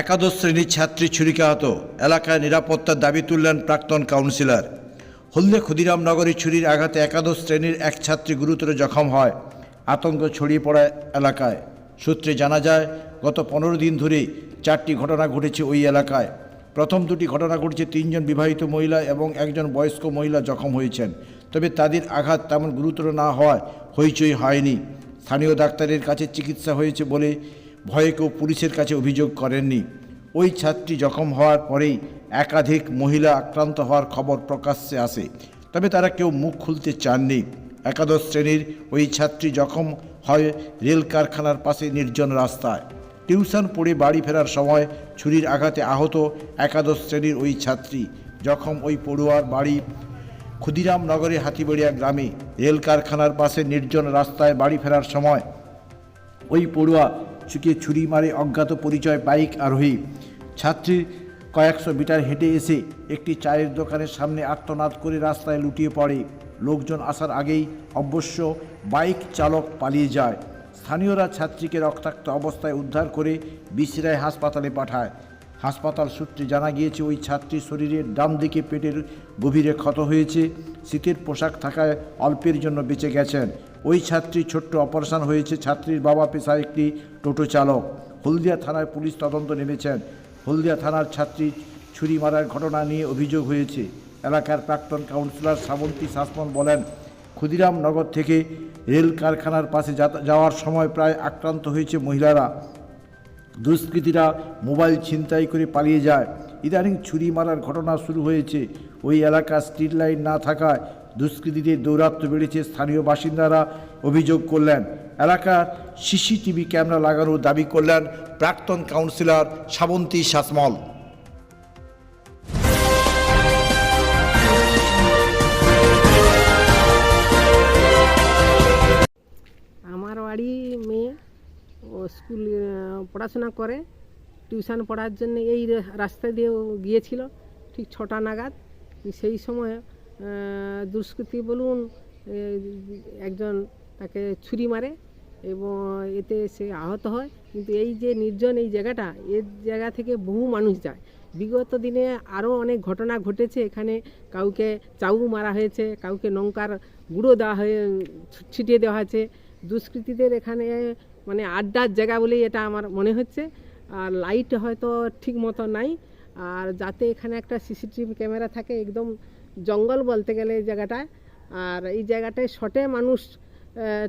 একাদশ শ্রেণির ছাত্রী ছুরিকাহত এলাকায় নিরাপত্তার দাবি তুললেন প্রাক্তন কাউন্সিলর। হলদে ক্ষুদিরাম নগরী ছুরির আঘাতে একাদশ শ্রেণির এক ছাত্রী গুরুতর জখম হয়। আতঙ্ক ছড়িয়ে পড়ে এলাকায়। সূত্রে জানা যায়, গত পনেরো দিন ধরে চারটি ঘটনা ঘটেছে ওই এলাকায়। প্রথম দুটি ঘটনা ঘটেছে তিনজন বিবাহিত মহিলা এবং একজন বয়স্ক মহিলা জখম হয়েছেন। তবে তাদের আঘাত তেমন গুরুতর না হওয়ায় হইচই হয়নি। স্থানীয় ডাক্তারের কাছে চিকিৎসা হয়েছে বলে ভয়ে কেউ পুলিশের কাছে অভিযোগ করেননি। ওই ছাত্রী জখম হওয়ার পরেই একাধিক মহিলা আক্রান্ত হওয়ার খবর প্রকাশ্যে আসে। তবে তারা কেউ মুখ খুলতে চাননি। একাদশ শ্রেণির ওই ছাত্রী জখম হয় রেল কারখানার পাশে নির্জন রাস্তায়। টিউশন পড়ে বাড়ি ফেরার সময় ছুরির আঘাতে আহত একাদশ শ্রেণির ওই ছাত্রী জখম ওই পড়ুয়ার বাড়ি ক্ষুদিরাম নগরে হাতিবাড়িয়া গ্রামে। রেল কারখানার পাশে নির্জন রাস্তায় বাড়ি ফেরার সময় ওই পড়ুয়া চুকে ছুরি মারে অজ্ঞাত পরিচয় বাইক আরোহী। ছাত্রী কয়েকশো মিটার হেঁটে এসে একটি চায়ের দোকানের সামনে আত্মনাদ করে রাস্তায় লুটিয়ে পড়ে। লোকজন আসার আগেই অবশ্য বাইক চালক পালিয়ে যায়। স্থানীয়রা ছাত্রীকে রক্তাক্ত অবস্থায় উদ্ধার করে বিসিরায় হাসপাতালে পাঠায়। হাসপাতাল সূত্রে জানা গিয়েছে, ওই ছাত্রীর শরীরের ডান দিকে পেটের গভীরে ক্ষত হয়েছে। শীতের পোশাক থাকায় অল্পের জন্য বেঁচে গেছেন। ওই ছাত্রীর ছোট্ট অপারেশন হয়েছে। ছাত্রীর বাবা পেশায় একটি টোটো চালক। হলদিয়া থানায় পুলিশ তদন্ত নেমেছেন। হলদিয়া থানার ছাত্রী ছুরি মারার ঘটনা নিয়ে অভিযোগ হয়েছে। এলাকার প্রাক্তন কাউন্সিলর শ্রাবন্তী শাসমন বলেন, ক্ষুদিরাম নগর থেকে রেল কারখানার পাশে যাওয়ার সময় প্রায় আক্রান্ত হয়েছে মহিলারা। দুষ্কৃতীরা মোবাইল ছিনতাই করে পালিয়ে যায়। ইদানিং ছুরি মারার ঘটনা শুরু হয়েছে। ওই এলাকা স্ট্রিট লাইট না থাকায় দুষ্কৃতীদের দৌরাত্ম্য বেড়েছে স্থানীয় বাসিন্দারা অভিযোগ করলেন। এলাকার সিসিটিভি ক্যামেরা লাগানোর দাবি করলেন প্রাক্তন কাউন্সিলর শ্রাবন্তী শাসমল আমার বাড়ি মেয়ে ও স্কুল পড়াশোনা করে। টিউশন পড়ার জন্য এই রাস্তা দিয়ে গিয়েছিল, ঠিক ছটা নাগাদ। সেই সময় দুষ্কৃতী বলুন একজন তাকে ছুরি মারে এবং এতে সে আহত হয়। কিন্তু এই যে নির্জন এই জায়গাটা, এর জায়গা থেকে বহু মানুষ যায়। বিগত দিনে আরও অনেক ঘটনা ঘটেছে। এখানে কাউকে চাউ মারা হয়েছে, কাউকে নৌকার গুঁড়ো দেওয়া হয়ে ছিটিয়ে দেওয়া হয়েছে। দুষ্কৃতীদের এখানে মানে আড্ডার জায়গা বলেই এটা আমার মনে হচ্ছে। আর লাইট হয়তো ঠিক মতো নাই। আর যাতে এখানে একটা সিসিটিভি ক্যামেরা থাকে, একদম জঙ্গল বলতে গেলে এই জায়গাটায়। আর এই জায়গাটায় শটে মানুষ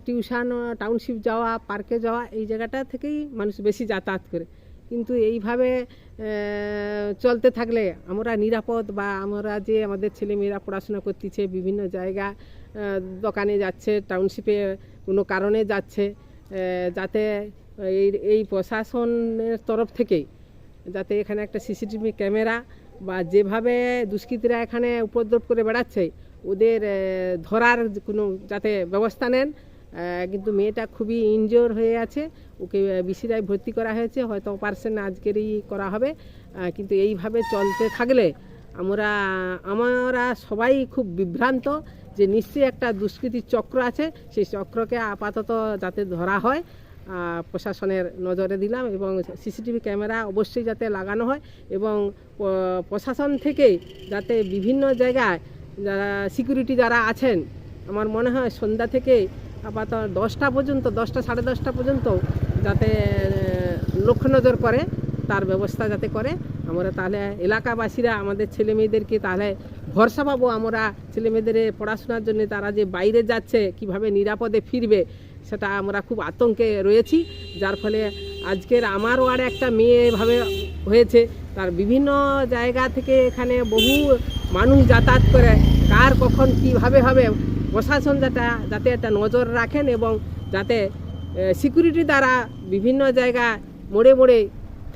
টিউশন, টাউনশিপ যাওয়া, পার্কে যাওয়া, এই জায়গাটা থেকেই মানুষ বেশি যাতায়াত করে। কিন্তু এইভাবে চলতে থাকলে আমরা নিরাপদ বা আমরা যে আমাদের ছেলেমেয়েরা পড়াশোনা করতেছে বিভিন্ন জায়গা দোকানে যাচ্ছে, টাউনশিপে কোনো কারণে যাচ্ছে যাতে এই এই প্রশাসনের তরফ থেকেই, যাতে এখানে একটা সিসিটিভি ক্যামেরা বা যেভাবে দুষ্কৃতীরা এখানে উপদ্রব করে বেড়াচ্ছে, ওদের ধরার কোনো যাতে ব্যবস্থা নেন কিন্তু মেয়েটা খুবই ইনজিওর হয়ে আছে। ওকে বিসিরায় ভর্তি করা হয়েছে, হয়তো অপারেশন আজকেরই করা হবে। কিন্তু এইভাবে চলতে থাকলে আমরা আমরা সবাই খুব বিভ্রান্ত যে নিশ্চয়ই একটা দুষ্কৃতির চক্র আছে। সেই চক্রকে আপাতত যাতে ধরা হয়। প্রশাসনের নজরে দিলাম এবং সিসিটিভি ক্যামেরা অবশ্যই যাতে লাগানো হয় এবং প্রশাসন থেকে যাতে বিভিন্ন জায়গায় যারা সিকিউরিটি যারা আছেন, আমার মনে হয় সন্ধ্যা থেকে আপাতত দশটা পর্যন্ত, দশটা সাড়ে দশটা পর্যন্ত যাতে লক্ষ্য নজর করে, তার ব্যবস্থা যাতে করে। আমরা তাহলে এলাকাবাসীরা, আমাদের ছেলে মেয়েদেরকে তাহলে ভরসা পাবো, আমরা ছেলে মেয়েদের পড়াশোনার জন্য তারা যে বাইরে যাচ্ছে, কীভাবে নিরাপদে ফিরবে সেটা আমরা খুব আতঙ্কে রয়েছি যার ফলে আজকের আমার ওয়ার্ডে একটা মেয়ে এভাবে হয়েছে। তার বিভিন্ন জায়গা থেকে এখানে বহু মানুষ যাতায়াত করে কার কখন কীভাবে হবে প্রশাসন যাতে যাতে একটা নজর রাখেন এবং যাতে সিকিউরিটি দ্বারা বিভিন্ন জায়গা মোড়ে মোড়ে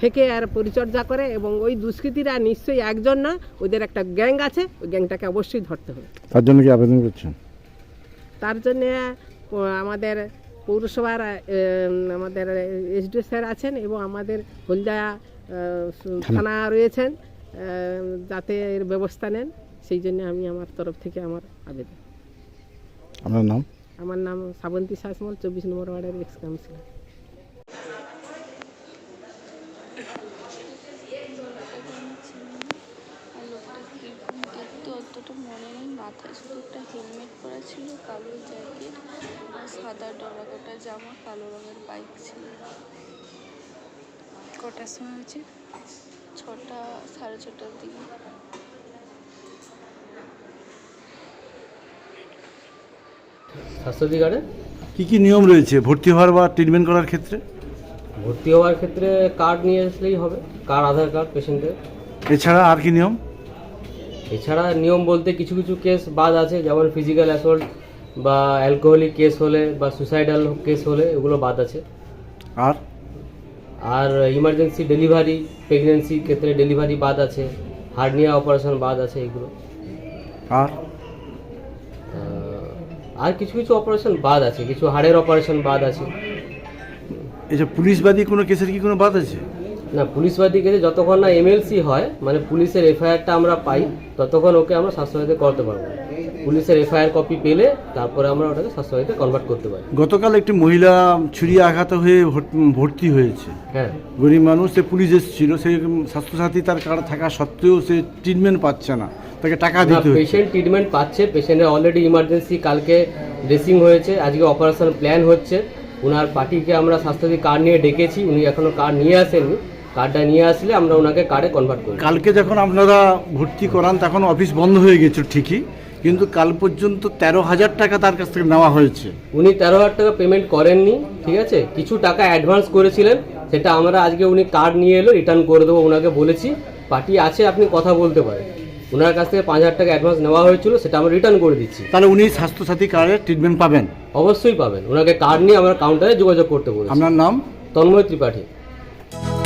থেকে আর পরিচর্যা করে এবং ওই দুষ্কৃতীরা নিশ্চয়ই একজন না ওদের একটা গ্যাং আছে ওই গ্যাংটাকে অবশ্যই ধরতে হবে। তার জন্য কি আবেদন করছেন? তার জন্যে আমাদের পৌরসভার আমাদের এসডিও স্যার আছেন এবং আমাদের হলদা থানা। রয়েছেন যাতে এর ব্যবস্থা নেন। সেই জন্য আমি আমার তরফ থেকে আমার আবেদন। আমার নাম? আমার নাম শ্রাবন্তী শাসমল চব্বিশ নম্বর ওয়ার্ডের এক্স কাউন্সিলর মাথায় শুধু একটা হেলমেট পরা ছিল কালো সাদা ডরাকোটা জামা কালো রঙের বাইক ছিল। কটার সময় হচ্ছে ছটা সাড়ে ছটার দিকে। স্বাস্থ্যসাথী কার্ডে? কি কি নিয়ম রয়েছে? ভর্তি হওয়ার বা ট্রিটমেন্ট করার ক্ষেত্রে? ভর্তি হওয়ার ক্ষেত্রে কার্ড নিয়ে আসলেই হবে। কার্ড আধার কার্ড পেশেন্টের এছাড়া আর কি নিয়ম? এছাড়া নিয়ম বলতে কিছু কিছু কেস বাদ আছে যেমন ফিজিক্যাল অ্যাসল্ট বা অ্যালকোহলিক কেস হলে বা সুসাইডাল কেস হলে এগুলো বাদ আছে। আর? আর ইমার্জেন্সি ডেলিভারি প্রেগনেন্সি ক্ষেত্রে ডেলিভারি বাদ আছে হার্নিয়া অপারেশন বাদ আছে এগুলো। আর? আর কিছু কিছু অপারেশন বাদ আছে কিছু হাড়ের অপারেশন বাদ আছে। এই যে পুলিশবাদী কোনো কেসের কি কোনো বাদ আছে? না পুলিশবাদী কেসে যতক্ষণ না এমএলসি হয় মানে পুলিশের এফআইআরটা আমরা পাই ততক্ষণ ওকে আমরা স্বাস্থ্যসাথীতে করতে পারব না। পুলিশের এফআইআর কপি পেলে তারপরে আমরা ওটাকে স্বাস্থ্যসাথীতে কনভার্ট করতে পারি। গতকাল একটি মহিলা ছুরি আঘাত হয়ে ভর্তি হয়েছে। হ্যাঁ। গরিব মানুষ সে পুলিশ এসেছিল সে স্বাস্থ্যসাথী তার কার্ড থাকা সত্ত্বেও সে ট্রিটমেন্ট পাচ্ছে না। তাকে টাকা দিতে হচ্ছে। পেশেন্ট ট্রিটমেন্ট পাচ্ছে পেশেন্টের অলরেডি ইমার্জেন্সি কালকে ড্রেসিং হয়েছে আজকে অপারেশন প্ল্যান হচ্ছে। ওনার পার্টিকে আমরা স্বাস্থ্যসাথী কার্ড নিয়ে ডেকেছি উনি এখনও কার্ড নিয়ে আসেননি। কার্ডটা নিয়ে আসলে আমরা ওনাকে কার্ডে কনভার্ট করি। কালকে যখন আপনারা ভর্তি করান তখন অফিস বন্ধ হয়ে গেছিল ঠিকই। কিন্তু কাল পর্যন্ত তেরো হাজার টাকা তার কাছ থেকে নেওয়া হয়েছে। উনি তেরো হাজার টাকা পেমেন্ট করেননি ঠিক আছে? কিছু টাকা অ্যাডভান্স করেছিলেন সেটা আমরা আজকে উনি কার্ড নিয়ে এলো রিটার্ন করে দেবো ওনাকে বলেছি। পার্টি আছে আপনি কথা বলতে পারেন। ওনার কাছ থেকে পাঁচ হাজার টাকা অ্যাডভান্স নেওয়া হয়েছিল সেটা আমরা রিটার্ন করে দিচ্ছি। তাহলে উনি স্বাস্থ্যসাথী কার্ডের ট্রিটমেন্ট পাবেন? অবশ্যই পাবেন। ওনাকে কার্ড নিয়ে আমরা কাউন্টারে যোগাযোগ করতে বলেছি। আপনার নাম? তন্ময় ত্রিপাঠী।